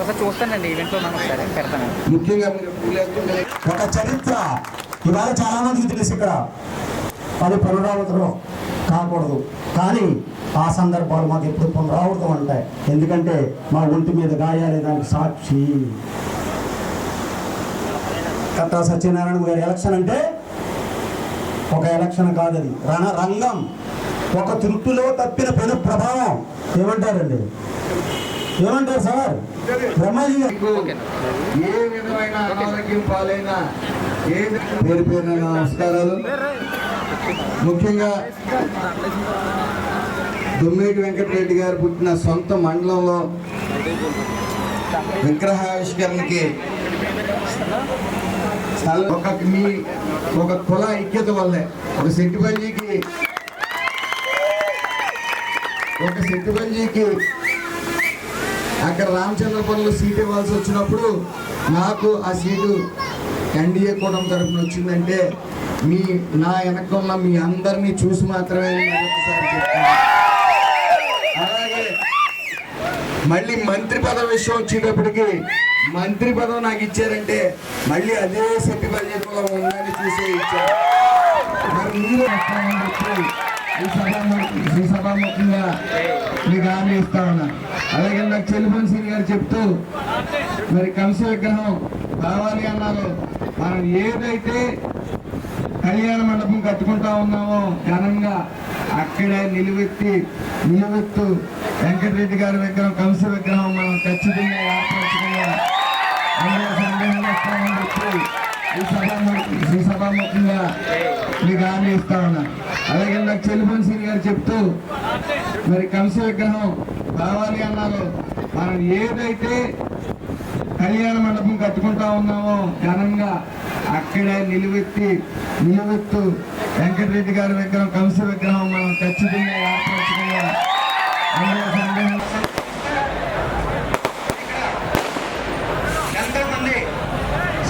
ఒకసారి చూస్తానండి ఈవెంట్లో ఉన్నాను ఒకసారి పెడతాను. ముఖ్యంగా మీరు ఒక చరిత్ర. ఇవాళ చాలా మందికి తెలుసు ఇక్కడ. అది పునరావృతం కాకూడదు. కానీ ఆ సందర్భాలు మాకు ఎప్పుడు పునరావృతం ఉంటాయి ఎందుకంటే మా ఒంటి మీద గాయాలే దానికి సాక్షి. కట్టా సత్యనారాయణ గారి ఎలక్షన్ అంటే ఒక ఎలక్షన్ కాదు అది రణ రంగం. ఒక తృప్తిలో తప్పిన పెను ప్రభావం. ఏమంటారండి? ఏమంటారు సార్? బ్రహ్మాజీ ఏ విధమైన అనారోగ్యం పాలైనా ఏ పేరు పేరున నమస్కారాలు. ముఖ్యంగా దుమ్మేటి వెంకటరెడ్డి గారు పుట్టిన సొంత మండలంలో విగ్రహావిష్కరణకి ఒక మీ ఒక కుల ఐక్యత వల్లే. ఒక సెట్టిపల్లికి ఒక సెట్టిపల్లికి అక్కడ రామచంద్రపురంలో సీట్ ఇవ్వాల్సి వచ్చినప్పుడు నాకు ఆ సీటు ఎన్డీఏ కూటమి తరఫున వచ్చిందంటే మీ నా వెనక ఉన్న మీ అందరినీ చూసి మాత్రమే చెప్తాను. అలాగే మళ్ళీ మంత్రి పదవి విషయం వచ్చేటప్పటికి మంత్రి పదవి నాకు ఇచ్చారంటే మళ్ళీ అదే సెట్టిపల్లి కులం ఉందని చూసి ఇచ్చారు. మరి మీరు ఈ సభాముఖంగా మీకు హామీ ఇస్తా ఉన్నా. అలాగే నాకు చెల్లిపల్లి సీని గారు చెప్తూ మరి కంస విగ్రహం కావాలి అన్నారు. మనం ఏదైతే కళ్యాణ మండపం కట్టుకుంటా ఉన్నామో ఘనంగా అక్కడే నిలువెత్తి నిలువెత్తు వెంకటరెడ్డి గారి విగ్రహం కంస విగ్రహం మనం ఖచ్చితంగా ఏర్పరచుకుని ఈ సభ ఈ సభాముఖంగా మీకు హామీ ఇస్తా ఉన్నా. అలాగే నాకు చెల్లిపల్లి శ్రీ గారు చెప్తూ మరి కంస విగ్రహం కావాలి అన్నారు. మనం ఏదైతే కళ్యాణ మండపం కట్టుకుంటా ఉన్నామో ఘనంగా అక్కడే నిలువెత్తి నిలువెత్తు వెంకటరెడ్డి గారి విగ్రహం కంస విగ్రహం మనం ఖచ్చితంగా ఏర్పరచుకుని అందులో సందేహం ఎంతోమంది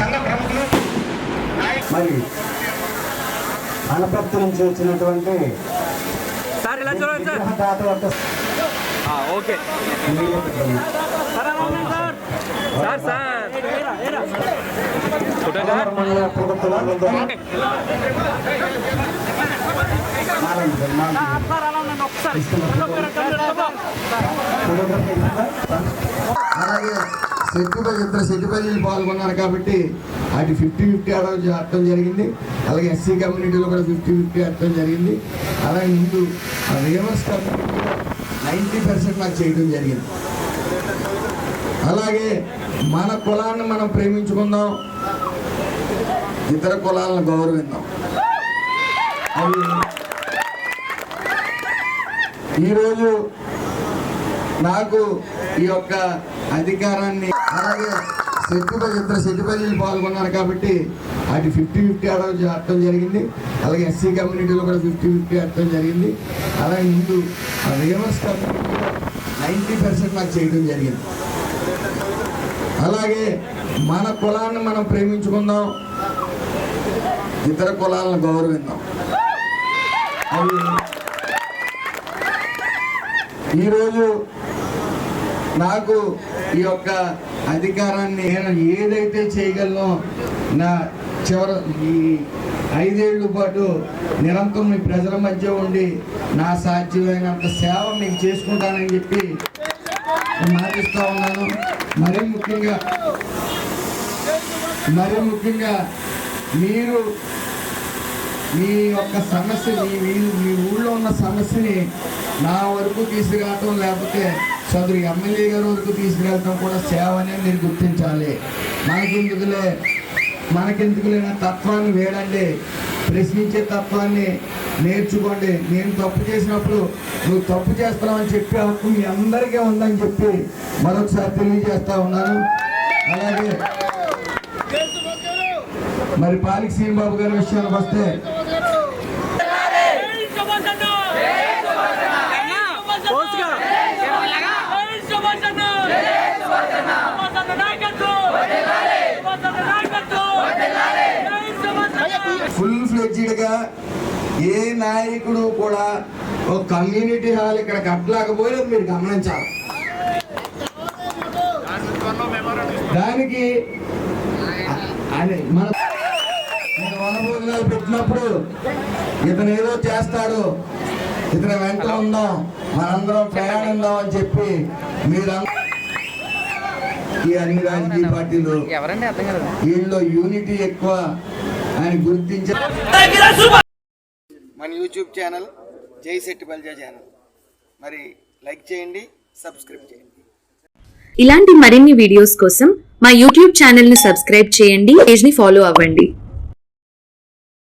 సంఘ ప్రముఖులు మరి అనపర్తి నుంచి వచ్చినటువంటి ఓకే. Sir sir? అలాగే సెట్టుపల్లి ఇద్దరు సెట్టుపల్లిలు పాల్గొన్నారు కాబట్టి అటు ఫిఫ్టీ ఫిఫ్టీ అడగడం జరిగింది. అలాగే ఎస్సీ కమ్యూనిటీలో కూడా ఫిఫ్టీ ఫిఫ్టీ ఆడటం జరిగింది. అలాగే ముందు రివర్స్ కమ్యూనిటీలో నైంటీ పర్సెంట్ నాకు చేయడం జరిగింది. అలాగే మన కులాన్ని మనం ప్రేమించుకుందాం. ఇతర కులాలను గౌరవిద్దాం. అవి ఈరోజు నాకు ఈ యొక్క అధికారాన్ని అలాగే సెట్టుపల్లి ఇద్దరు సెట్టుపల్లిలు పాల్గొన్నారు కాబట్టి అటు ఫిఫ్టీ ఫిఫ్టీ అడగడం జరిగింది. అలాగే ఎస్సీ కమ్యూనిటీలో కూడా ఫిఫ్టీ ఫిఫ్టీ ఆడటం జరిగింది. అలాగే ముందు రివర్స్ కమ్యూనిటీలో నైంటీ పర్సెంట్ నాకు చేయడం జరిగింది. అలాగే మన కులాన్ని మనం ప్రేమించుకుందాం. ఇతర కులాలను గౌరవిద్దాం. ఈరోజు నాకు ఈ యొక్క అధికారాన్ని నేను ఏదైతే చేయగలనో నా చివర ఈ ఐదేళ్ళ పాటు నిరంతరం మీ ప్రజల మధ్య ఉండి నా సాధ్యమైనంత సేవ మీకు చేసుకుంటానని చెప్పి మాటిస్తూ ఉన్నాను. మరీ ముఖ్యంగా మరీ ముఖ్యంగా మీరు మీ యొక్క సమస్య మీ- మీ ఊళ్ళో ఉన్న సమస్యని నా వరకు తీసుకురావటం లేకపోతే సదరు ఎమ్మెల్యే గారి వరకు తీసుకురావటం కూడా సేవ అనేది మీరు గుర్తించాలి. మనకెందుకులే? మనకెందుకులే నా తత్వాన్ని వేడండి. ప్రశ్నించే తత్వాన్ని నేర్చుకోండి. నేను తప్పు చేసినప్పుడు నువ్వు తప్పు చేస్తున్నావని చెప్పే హక్కు మీ అందరికీ ఉందని చెప్పి మరొకసారి తెలియజేస్తా ఉన్నాను. అలాగే మరి పాలిక్ బాబు గారి విషయానికి వస్తే ఫ్లెడ్జిడ్గా ఏ నాయకుడు కూడా ఒక కమ్యూనిటీ హాల్ ఇక్కడ కట్టలేకపోయినా మీరు గమనించాలి. దానికి మన వనభోజనాలు పెట్టినప్పుడు ఇతను ఏదో చేస్తాడు. ఇతను వెంట ఉందాం. మనందరం ప్రయాణిద్దాం అని చెప్పి మీరందరూ ఈ అన్ని రాజకీయ పార్టీలు వీళ్ళలో యూనిటీ ఎక్కువ. అని గుర్తించ మన YouTube channel Jai Shetty Balja channel. మరి లైక్ చేయండి సబ్స్క్రైబ్ చేయండి. ఇలాంటి మరిన్ని వీడియోస్ కోసం మా యూట్యూబ్ ఛానల్ని సబ్స్క్రైబ్ చేయండి పేజ్ని ఫాలో అవ్వండి.